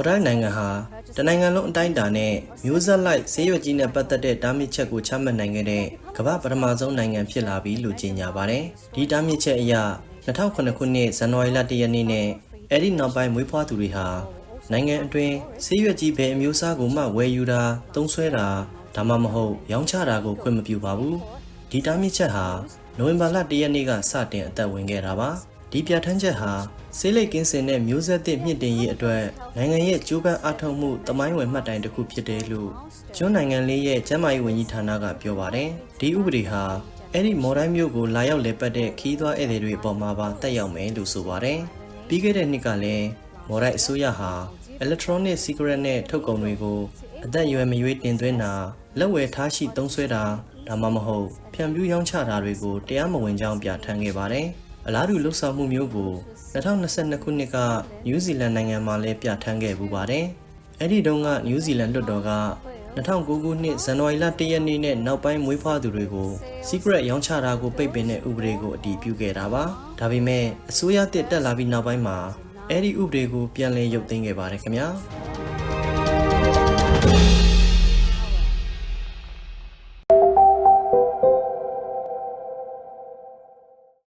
်ဒိုင်းနိုင်ငံဟာတနိုင်ငံလုံးအတိုင်းအတာနဲ့မျိုးဆက်လိုက်ဈေးရွက်ကြီးနဲ့ပတ်သက်တဲ့တားမြစ်ချက်ကိုချမှတ်နိုင်ခဲ့တဲ့ကမ္ဘာပထမဆုံးနိုင်ငံဖြစ်လာပြီလို့ကြေညာပါတယ်။ဒီတားမြစ်ချက်အရ2009ခုနှစ်ဇန်နဝါရီလ1ရက်နေ့နဲ့အဲ့ဒီနောက်ပိုင်းမွေးဖွားသူတွေဟာနိုင်ငံအတွင်းဈေးရွက်ကြီးဘယ်အမျိုးအစားကိုမှဝယ်ယူတာသုံးစွဲတာဒါမှမဟုတ်ရောင်းချတာကိုခွင့်မပြုပါဘူး။ဒီတားမြစ်ချက်ဟာနိုဝင်ဘာလ1ရက်နေ့ကစတင်အသက်ဝင်ခဲ့တာပါ။ ဒီပြဋ္ဌာန်းချက်ဟာဆေးလိပ်ကင်းစင်တဲ့မျိုးဆက်သစ်မြင့်တင်ရေးအတွက်နိုင်ငံရဲ့ကြိုးပမ်းအားထုတ်မှုတမိုင်းဝင်မှတ်တိုင်တစ်ခုဖြစ်တယ်လို့ကျွန်းနိုင်ငံလေးရဲ့ကျန်းမာရေးဝန်ကြီးဌာနကပြောပါတယ်။ဒီဥပဒေဟာအဲ့ဒီမော်ဒိုင်းမျိုးကိုလာရောက်လည်ပတ်တဲ့ခီးသွွားဧည့်သည်တွေအပေါ်မှာပါတက်ရောက်မယ်လို့ဆိုပါတယ်။ပြီးခဲ့တဲ့နှစ်ကလည်းမော်ဒိုင်းအစိုးရဟာ electronic cigarette နဲ့ထုတ်ကုန်တွေကိုအသက်အရွယ်မရွေးတင်သွင်းတာလက်ဝယ်ထားရှိသုံးစွဲတာဒါမှမဟုတ်ဖြန့်ဖြူးရောင်းချတာတွေကိုတရားမဝင်ကြောင်းပြဋ္ဌာန်းခဲ့ပါတယ်။ အလားတူလှုပ်ဆောင်မှုမျိုးကို2022ခုနှစ်ကနယူးဇီလန်နိုင်ငံမှာလည်းပြဋ္ဌာန်းခဲ့ပူပါတယ်။အဲ့ဒီတုန်းကနယူးဇီလန်လွှတ်တော်က2009ခုနှစ်ဇန်နဝါရီလ1ရက်နေ့နဲ့နောက်ပိုင်းမွေးဖွားသူတွေကို secret ရောင်းချတာကိုပိတ်ပင်တဲ့ဥပဒေကိုအတည်ပြုခဲ့တာပါ။ဒါပေမဲ့အစိုးရတစ်တက်လာပြီးနောက်ပိုင်းမှာအဲ့ဒီဥပဒေကိုပြန်လည်ရုပ်သိမ်းခဲ့ပါတယ်ခင်ဗျာ။